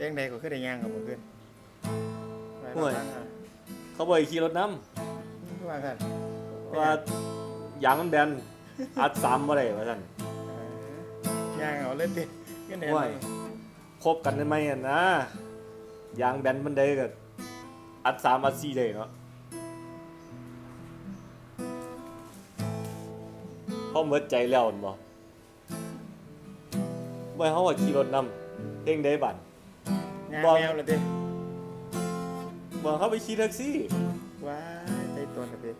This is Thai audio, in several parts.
จังใดก็คือได้ย่างกับบ่ขึ้นไปห่วยฟังอะเขาบ่ให้ขี่รถน้คือว่ากันำเพราะว่ายางมันแบนอัดซ้ำบ่ได้ว่าซั่นเออย่างเอาเล่นดิก็แน่ห่วยคบกันได้ไหมอะนะยางแบนมันได้ก็อัดสามอัดสี่ได้เนาะพอเมิดใจแล้วนั่นบ่บ่ให้เฮาว่าขี่รถนำเด้งได้บัด ย่างบ่แมวเลยดิบ่เฮาไปขี่แท็กซี่ ว้ายใจตัวนะพี่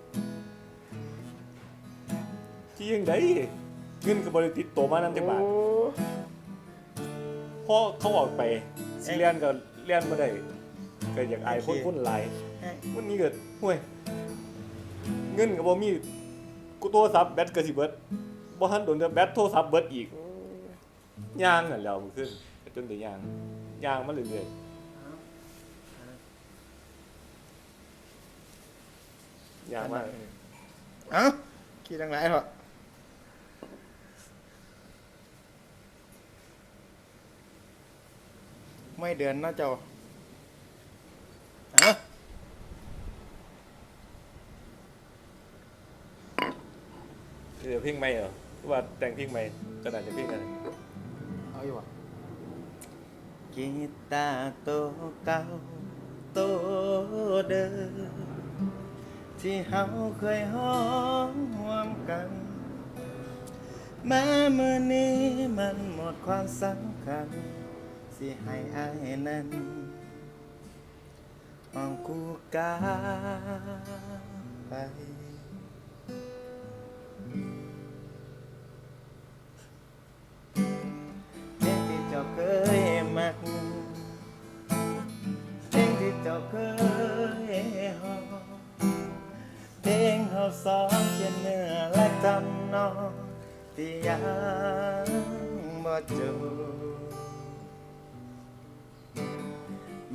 ขี่จังไดเงินก็บ่ได้ติดตัวมานำจักบาทโอ้พอเขาออกไปสิเรียนก็เรียนบ่ได้ก็อยากอายคนคนหลายให้วันนี้ก็ห่วย เงินก็บ่มีกูโทรศัพท์แบตก็สิเบิดบ่ทันโดนจะแบตโทรศัพท์เบิดอีกโอ้ย่างนั่นแหล้วมันขึ้นจนได้ย่าง ย่างมาเรื่อยๆย่างมาเอ้าขี้ทั้งหลายเหรอไม่เดือนเนาะเจ้าเอ้าเดี๋ยวเพลงใหม่เหรอว่าแต่งเพลงใหม่ขนาดจะเพลงอะไรเอาอยู่วะ กีตาร์โตวเก่าโตวเดิมที่เฮาเคยห้องห่วมกัน แม้มือนี้มันหมดความสำคัญ สิให้อายนั้นห้องกูกาไป สองเขียนเนื้อและทำนองที่ยังบ่จบ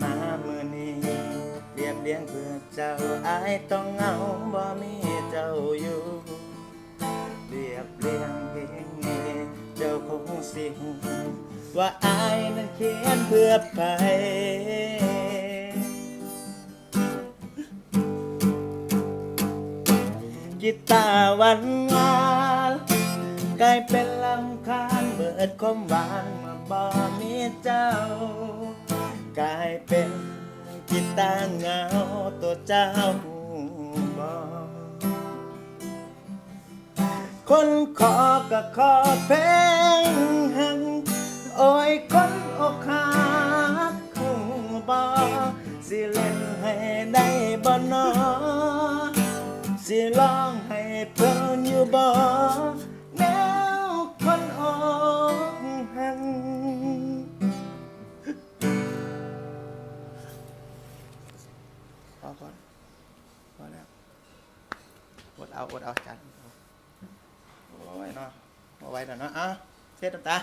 มามือนี้เรียบเรียงเพื่อเจ้าอายต้องเหงาบ่มีเจ้าอยู่ เรียบเรียงเพลงนี้เจ้าคงสิหูว่าอายนั้นเขียนเพื่อไป กีตาร์หวันหวานกลายเป็นลำคาญเบิดความหวานมื่อบ่มีเจ้า กลายเป็นกีตาร์เงาตัวเจ้าบ่คนขอก็ขอเพลงหังโอ้ยคนอกหักคงบ่สิเล่นให้ได้บ่นอ สิร้องให้เพิ่นอยู่บ่แนวคนอกหักพอก่อนพอแล้วอดเอาอดเอาจันโอ้ยเนาะเอาไว้เดี๋ยวเนาะอะเช็ดน้ำตา